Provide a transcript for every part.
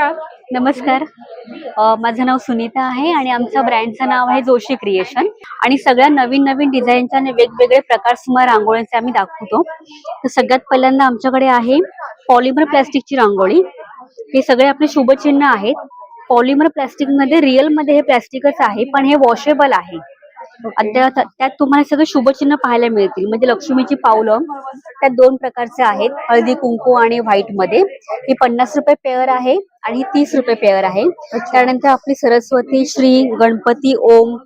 नमस्कार. नमस्कार. माझं नाव सुनीता आहे आणि आमच्या ब्रँडचं नाव आहे जोशी क्रिएशन. आणि सगळ्या नवीन नवीन डिझाईनच्या आणि वेगवेगळे प्रकार सुमार रांगोळ्यांचे आम्ही दाखवतो. तर सगळ्यात पहिल्यांदा आमच्याकडे आहे पॉलिमर प्लॅस्टिकची रांगोळी. हे सगळे आपले शुभचिन्ह आहेत. पॉलिमर प्लॅस्टिकमध्ये मध्ये मध्ये हे प्लॅस्टिकच आहे पण हे वॉशेबल आहे. आणि त्यात तुम्हाला सगळे शुभचिन्ह पाहायला मिळतील. म्हणजे लक्ष्मीची पावलं त्यात दोन प्रकारचे आहेत. हळदी कुंकू आणि व्हाईटमध्ये. ही पन्नास रुपये पेअर आहे आणि ही तीस रुपये पेअर आहे. त्यानंतर आपली सरस्वती श्री गणपती ओम.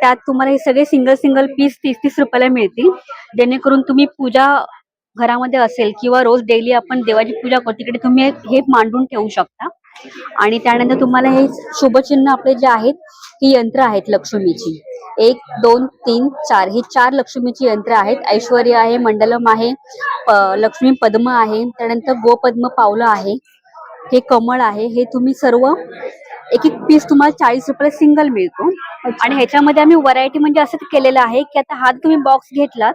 त्यात तुम्हाला हे सगळे सिंगल सिंगल पीस तीस तीस रुपयाला मिळतील. जेणेकरून तुम्ही पूजा घरामध्ये असेल किंवा रोज डेली आपण देवाची पूजा करतो तिकडे तुम्ही हे मांडून ठेवू शकता. आणि त्यानंतर तुम्हाला हे शुभचिन्ह आपले जे आहेत ही यंत्र आहेत लक्ष्मीची. एक दोन तीन चार. ही चार लक्ष्मीची यंत्र आहेत. ऐश्वर्य आहे मंडलम आहे लक्ष्मी पद्म आहे त्यानंतर गोपद्म पावलं आहे हे कमळ आहे. हे तुम्ही सर्व एक एक पीस तुम्हाला चाळीस रुपयाला सिंगल मिळतो. आणि ह्याच्यामध्ये आम्ही व्हरायटी म्हणजे असं केलेलं आहे की आता हा तुम्ही बॉक्स घेतलात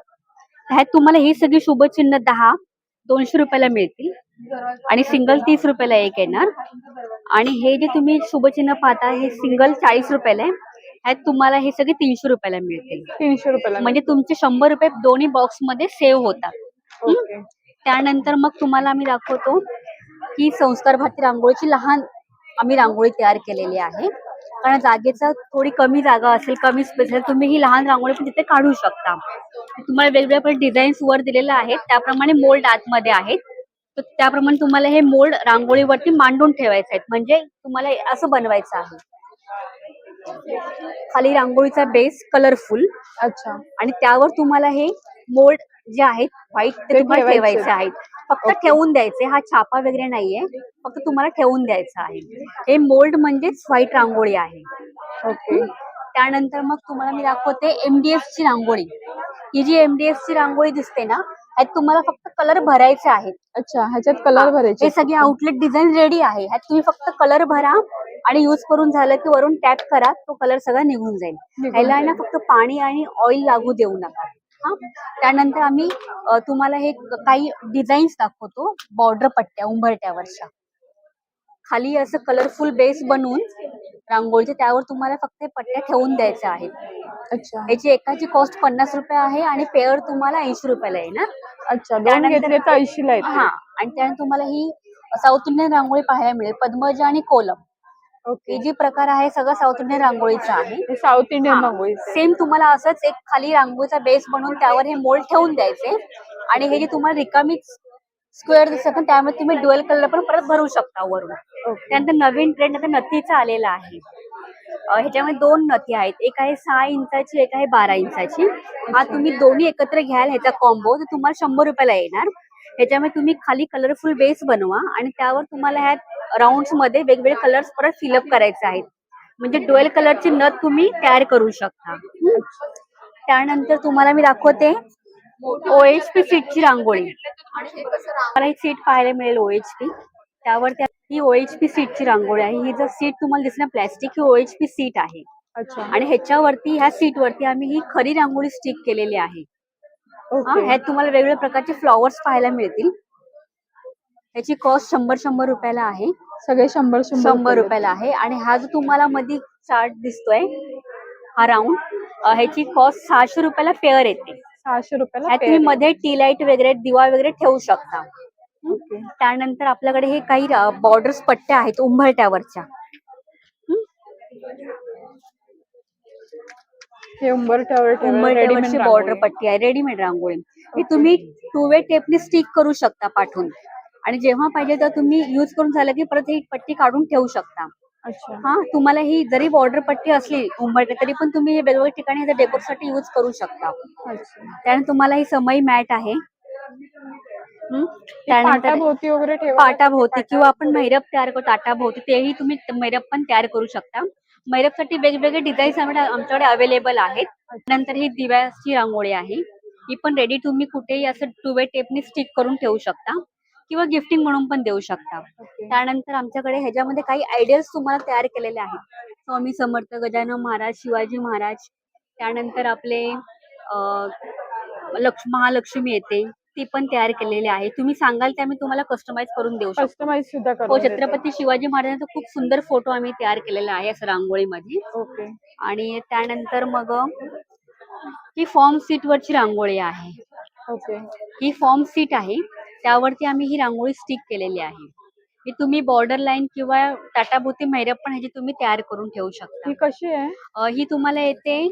ह्यात तुम्हाला ही सगळी शुभचिन्ह दहा दोनशे रुपयाला मिळतील. आणि सिंगल तीस रुपयाला एक येणार. आणि हे जे तुम्ही शुभचिन्ह पाहता हे सिंगल चाळीस रुपयाला आहे. ह्यात तुम्हाला हे सगळे तीनशे रुपयाला मिळतील. तीनशे रुपयाला म्हणजे तुमचे शंभर रुपये दोन्ही बॉक्समध्ये सेव्ह होतात. त्यानंतर मग तुम्हाला आम्ही दाखवतो की संस्कार भारती रांगोळीची लहान आम्ही रांगोळी तयार केलेली आहे. कारण जागेचा थोडी कमी जागा असेल कमी स्पेस असेल तुम्ही ही लहान रांगोळी पण तिथे काढू शकता. तुम्हाला वेगवेगळ्या पण डिझाईन्स वर दिलेले आहेत. त्याप्रमाणे मोल्ड आतमध्ये आहेत. तर त्याप्रमाणे तुम्हाला हे मोल्ड रांगोळीवरती मांडून ठेवायचे आहेत. म्हणजे तुम्हाला असं बनवायचं आहे. खाली रांगोळीचा बेस कलरफुल अच्छा. आणि त्यावर तुम्हाला हे मोल्ड जे आहेत व्हाईट ते तुम्हाला ठेवायचे. ठेवायचे आहेत. फक्त ठेवून द्यायचे. हा छापा वगैरे नाहीये. फक्त तुम्हाला ठेवून द्यायचं आहे. हे मोल्ड म्हणजेच व्हाईट रांगोळी आहे. ओके. त्यानंतर मग तुम्हाला मी दाखवते एमडीएफ ची रांगोळी. ही जी एमडीएफ ची रांगोळी दिसते ना ह्यात तुम्हाला फक्त कलर भरायचे आहेत. अच्छा ह्याच्यात कलर भरायचे हे सगळे आउटलेट डिझाईन रेडी आहे. ह्यात तुम्ही फक्त कलर भरा आणि युज करून झालं की वरून टॅप करा तो कलर सगळा निघून जाईल. ह्याला आहे ना फक्त पाणी आणि ऑइल लागू देऊ नका. हा? त्यानंतर आम्ही तुम्हाला हे काही डिझाईन्स दाखवतो. बॉर्डर पट्ट्या उंबरट्यावरच्या. खाली असं कलरफुल बेस बनवून रांगोळीचे त्यावर तुम्हाला फक्त हे पट्ट्या ठेवून द्यायच्या आहेत. अच्छा. याची एकाची कॉस्ट पन्नास रुपये आहे आणि पेअर तुम्हाला ऐंशी रुपयाला येणार अच्छा दोन त्यानंतर- घेतले तर ऐंशी ला हा आणि त्यानंतर तुम्हाला ही साऊथ इंडियन रांगोळी पाहायला मिळेल पद्मज आणि कोलम. ओके. हे जे प्रकार आहे सगळं साऊथ इंडियन रांगोळीचा आहे. साऊथ इंडियन रांगोळी. सेम तुम्हाला असंच एक खाली रांगोळीचा बेस बनवून त्यावर हे मोल्ड ठेवून द्यायचे. आणि हे जे तुम्हाला रिकामी स्क्वेअर दिसत ना त्यामध्ये तुम्ही डुएल कलर पण परत भरू शकता वरून. त्यानंतर नवीन ट्रेंड आता नथीचा आलेला आहे. ह्याच्यामध्ये दोन नथी आहेत. एक आहे सहा इंचाची एक आहे बारा इंचाची. हा तुम्ही दोन्ही एकत्र घ्याल ह्याचा कॉम्बो तर तुम्हाला शंभर रुपयाला येणार. ह्याच्यामध्ये तुम्ही खाली कलरफुल बेस बनवा आणि त्यावर तुम्हाला ह्यात राऊंडमध्ये वेगवेगळे कलर्स परत फिलअप करायचे आहेत. म्हणजे डुएल कलरची नथ तुम्ही तयार करू शकता. त्यानंतर तुम्हाला मी दाखवते ओएचपी सीटची रांगोळी. मला एक सीट पाहायला मिळेल ओएचपी त्यावर त्या ही ओएचपी सीटची रांगोळी आहे. ही जर सीट तुम्हाला दिसणार प्लॅस्टिक ही ओएचपी सीट आहे. अच्छा. आणि ह्याच्यावरती ह्या सीट वरती आम्ही ही खरी रांगोळी स्टिक केलेली आहे. हा, ओके. ह्यात तुम्हाला वेगवेगळ्या प्रकारचे फ्लॉवर्स पाहायला मिळतील. ह्याची कॉस्ट शंभर शंभर रुपयाला आहे. सगळे शंभर शंभर शंभर रुपयाला. आहे. आणि हा जो तुम्हाला मध्ये चार्ट दिसतोय हा राऊंड ह्याची कॉस्ट सहाशे रुपयाला पेअर येते. सहाशे रुपयाला तुम्ही pair. मध्ये टी लाइट वगैरे दिवा वगैरे ठेवू शकता. त्यानंतर आपल्याकडे हे काही बॉर्डर्स पट्ट्या आहेत उंबरट्यावरच्या हे? उंबरठ्यावर उंबरट्यावरची बॉर्डर. पट्टी आहे रेडीमेड रांगोळी. ही तुम्ही टू वे टेपने स्टिक करू शकता पाठवून आणि जेव्हा पाहिजे तर तुम्ही युज करून झालं की परत ही पट्टी काढून ठेवू शकता. हा तुम्हाला ही जरी बॉर्डर पट्टी असली उंबरट्या तरी पण तुम्ही हे वेगवेगळ्या ठिकाणी डेकोरसाठी युज करू शकता. त्यानंतर तुम्हाला ही समई मॅट आहे. हं? त्यानंतर वगैरे ठेवा. पाटाभोवती किंवा आपण मैरप तयार करतो ताटाभोवती तेही तुम्ही मैरप पण तयार करू शकता. मैरपसाठी वेगवेगळे डिझाईन्स आमच्याकडे अवेलेबल आहेत. नंतर ही दिव्याची रांगोळी आहे. ही पण रेडी तुम्ही कुठेही असं टू वे टेपनी स्टिक करून ठेवू शकता. किंवा गिफ्टिंग म्हणून पण देऊ शकता. त्यानंतर आमच्याकडे ह्याच्यामध्ये काही आयडियाज तुम्हाला तयार केलेले आहेत. स्वामी समर्थ गजानन महाराज शिवाजी महाराज त्यानंतर आपले लक्ष महालक्ष्मी येते ती पण तयार केलेली आहे. तुम्ही सांगाल ते आम्ही तुम्हाला कस्टमाइज करून देऊ शकतो. कस्टमाइज सुद्धा हो. छत्रपती शिवाजी महाराजांचा खूप सुंदर फोटो आम्ही तयार केलेला आहे असं रांगोळीमध्ये. ओके आणि त्यानंतर मग ही फॉर्म सीट वरची रांगोळी आहे. ओके ही फॉर्म सीट आहे. त्यावरती आम्ही ही रांगोळी स्टिक केलेली आहे. ही तुम्ही बॉर्डर लाईन किंवा टाटाभोवती मैरप पण ह्याची तुम्ही तयार करून ठेवू शकता. ही कशी आहे? ही तुम्हाला येते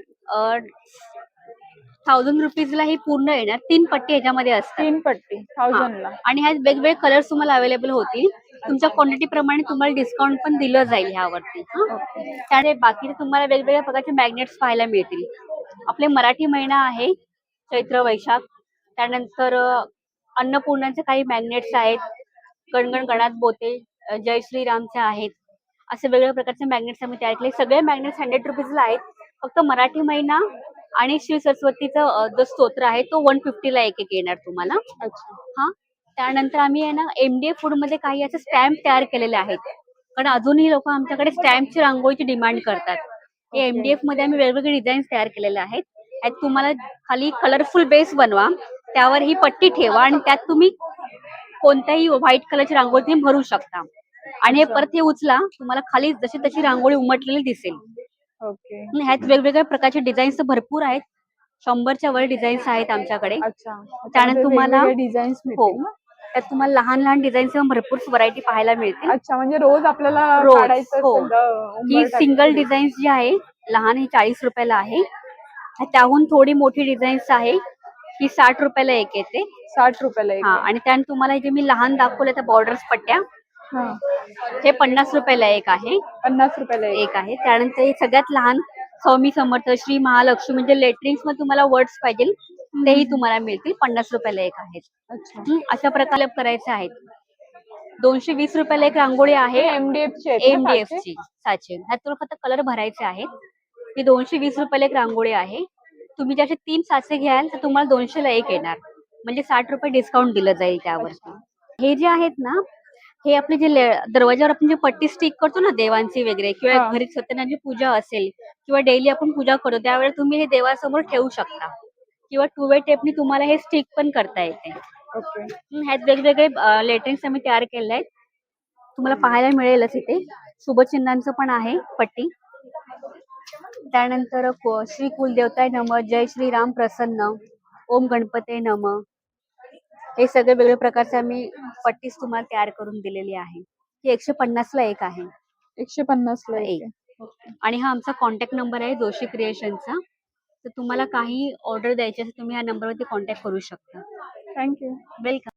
थाउजंड रुपीजला ही पूर्ण येणार तीन पट्टी ह्याच्यामध्ये असतात. तीन पट्टी थाउजंड ला. आणि ह्यात वेगवेगळे कलर्स तुम्हाला अवेलेबल होतील. तुमच्या क्वांटिटी प्रमाणे तुम्हाला डिस्काउंट पण दिलं जाईल ह्यावरती. त्याने बाकी तुम्हाला वेगवेगळ्या प्रकारचे मॅग्नेट्स पाहायला मिळतील. आपले मराठी महिना आहे चैत्र वैशाख. त्यानंतर अन्नपूर्णाचे काही मॅग्नेट्स आहेत. गणगण गणात बोते जय श्रीरामचे आहेत. असे वेगवेगळ्या प्रकारचे मॅग्नेट्स आम्ही तयार केले. सगळे मॅग्नेट्स हंड्रेड रुपीजला आहेत. फक्त मराठी महिना आणि श्री सरस्वतीचा जो स्तोत्र आहे तो वन फिफ्टीला एक एक येणार तुम्हाला. अच्छा. हा? त्यानंतर आम्ही आहे ना एमडीएफ फूडमध्ये काही असे स्टॅम्प तयार केलेले आहेत. कारण अजूनही लोक आमच्याकडे स्टॅम्पची रांगोळीची डिमांड करतात. हे. एमडीएफमध्ये आम्ही वेगवेगळे डिझाईन्स तयार केलेले आहेत. तुम्हाला खाली कलरफुल बेस बनवा. त्यावर ही पट्टी ठेवा आणि त्यात तुम्ही कोणत्याही व्हाईट कलरची रांगोळी तुम्ही भरू शकता. आणि हे. परत हे उचला तुम्हाला खाली जशी तशी रांगोळी उमटलेली दिसेल. ओके. ह्यात वेगवेगळ्या प्रकारचे डिझाईन्स भरपूर आहेत. शंभरच्या वर डिझाईन्स आहेत आमच्याकडे. अच्छा. त्यानंतर तुम्हाला- डिझाईन्स हो. त्यात तुम्हाला लहान लहान डिझाईन्स भरपूर व्हरायटी पाहायला मिळतील. अच्छा म्हणजे रोज आपल्याला हो. ही सिंगल. डिझाईन्स जी आहे लहान ही चाळीस रुपयाला आहे. त्याहून थोडी मोठी डिझाईन्स आहे. ही साठ रुपयाला एक येते. साठ रुपयाला एक हा आणि त्यानंतर तुम्हाला जे मी लहान दाखवले त्या बॉर्डर्स पट्ट्या हा. हे पन्नास रुपयाला एक आहे. पन्नास रुपयाला एक. एक आहे. त्यानंतर हे सगळ्यात लहान स्वामी समर्थ श्री महालक्ष्मी म्हणजे लेटरिंग्समध्ये तुम्हाला वर्ड्स पाहिजे तेही तुम्हाला मिळतील. पन्नास रुपयाला एक आहेत. अच्छा. हं, अशा प्रकारे करायचे आहेत. दोनशे वीस रुपयाला एक रांगोळी आहे. एमडीएफ ची आहेत ना एमडीएफ साचे? ची साचे ह्यात तुला फक्त कलर भरायचे आहेत. ही दोनशे वीस रुपयाला एक रांगोळी आहे. तुम्ही ज्याचे तीन साचे घ्याल तर तुम्हाला दोनशे ला एक येणार. म्हणजे साठ रुपये डिस्काउंट दिलं जाईल त्यावरती. हे जे आहेत ना हे आपले जे दरवाजावर आपण जे पट्टी स्टिक करतो ना देवांची वगैरे किंवा. घरी सत्यनारायणची पूजा असेल किंवा डेली आपण पूजा करतो त्यावेळेस तुम्ही हे देवासमोर ठेवू शकता. किंवा टू वे टेपनी तुम्हाला हे स्टिक पण करता येते. ह्यात वेगवेगळे लेटरिंग्स आम्ही तयार केले आहेत. तुम्हाला पाहायला मिळेलच इथे. शुभचिन्हांचं पण आहे पट्टी. त्यानंतर श्री कुलदेवताय नम जय श्रीराम प्रसन्न ओम गणपते नम. हे सगळे वेगवेगळ्या प्रकारचे आम्ही पट्टीस तुम्हाला तयार करून दिलेली आहे. ही एकशे पन्नास ला एक आहे. एकशे पन्नास ला एक. आणि हा आमचा कॉन्टॅक्ट नंबर आहे जोशी क्रिएशनचा तर तुम्हाला काही ऑर्डर द्यायची असेल तुम्ही या नंबरवरती कॉन्टॅक्ट करू शकता. Thank you welcome